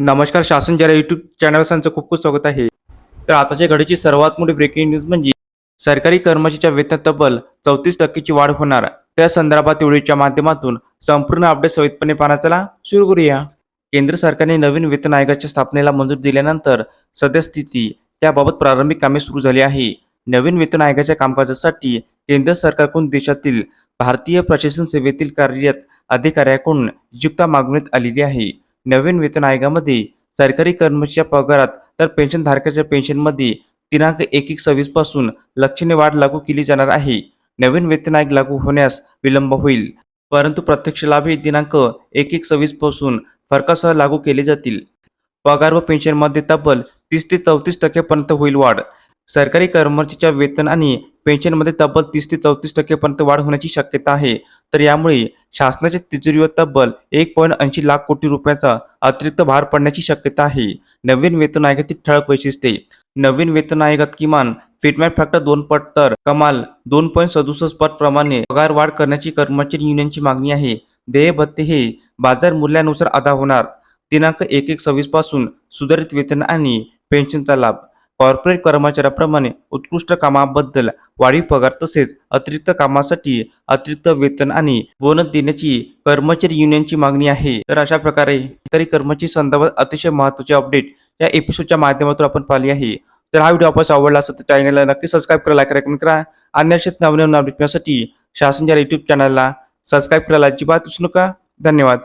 नमस्कार शासन जरा युट्यूब चॅनल त्यांचं खूप खूप स्वागत आहे. तर आताच्या घडीची सर्वात मोठी ब्रेकिंग न्यूज म्हणजे सरकारी कर्मचाऱ्याच्या वेतनात तब्बल चौतीस टक्केची वाढ होणार. त्या संदर्भात व्हिडिओच्या माध्यमातून संपूर्ण अपडेट सवितपणे पाहण्याचा सुरू करूया. केंद्र सरकारने नवीन वेतन आयोगाच्या स्थापनेला मंजुरी दिल्यानंतर सद्यस्थिती त्याबाबत प्रारंभिक कामे सुरू झाली आहे. नवीन वेतन आयोगाच्या कामकाजासाठी केंद्र सरकारकडून देशातील भारतीय प्रशासन सेवेतील कार्यरत अधिकाऱ्याकडून नियुक्ता मागवण्यात आलेली आहे. नवीन वेतन आयोगामध्ये सरकारी कर्मचाऱ्याच्या पगारात तर पेन्शनधारकाच्या पेन्शनमध्ये दिनांक एक एक सव्वीसपासून लक्षणीय वाढ लागू केली जाणार आहे. नवीन वेतन आयोग लागू होण्यास विलंब होईल. परंतु प्रत्यक्ष लाभ हे दिनांक एक एक सव्वीसपासून फरकासह लागू केले जातील. पगार व पेन्शनमध्ये तब्बल तीस ते चौतीस टक्क्यापर्यंत होईल वाढ. सरकारी कर्मचाऱ्यांच्या वेतन आणि पेन्शनमध्ये तब्बल तीस ते चौतीस टक्केपर्यंत वाढ होण्याची शक्यता आहे. तर यामुळे शासनाच्या तिजोरीवर तब्बल एक पॉईंट ऐंशी लाख कोटी रुपयाचा अतिरिक्त भार पडण्याची शक्यता आहे. नवीन वेतन आयोगातील ठळक वैशिष्ट्ये. नवीन वेतन आयोगात किमान फिटमॅट फॅक्टर दोन पट तर कमाल दोन पॉईंट सदुसष्ट पट प्रमाणे पगार वाढ करण्याची कर्मचारी युनियनची मागणी आहे. देय भत्ते हे बाजार मूल्यानुसार अदा होणार. दिनांक एक एक सव्वीसपासून सुधारित वेतन आणि पेन्शनचा लाभ. कॉर्पोरेट कर्मचाऱ्याप्रमाणे उत्कृष्ट कामाबद्दल वाढीव पगार तसेच अतिरिक्त कामासाठी अतिरिक्त वेतन आणि बोनस देण्याची कर्मचारी युनियनची मागणी आहे. तर अशा प्रकारे तरी कर्मचारी संदर्भात अतिशय महत्त्वाचे अपडेट या एपिसोडच्या माध्यमातून आपण पाहिली आहे. तर हा व्हिडिओ आपण आवडला असेल तर चॅनलला नक्की सबस्क्राईब करा लाईक करा करा आणि अशाच नवनवीन अपडेट मिळण्यासाठी शासनच्या युट्यूब चॅनलला सबस्क्राईब करायला अजिबात विसरू नका. धन्यवाद.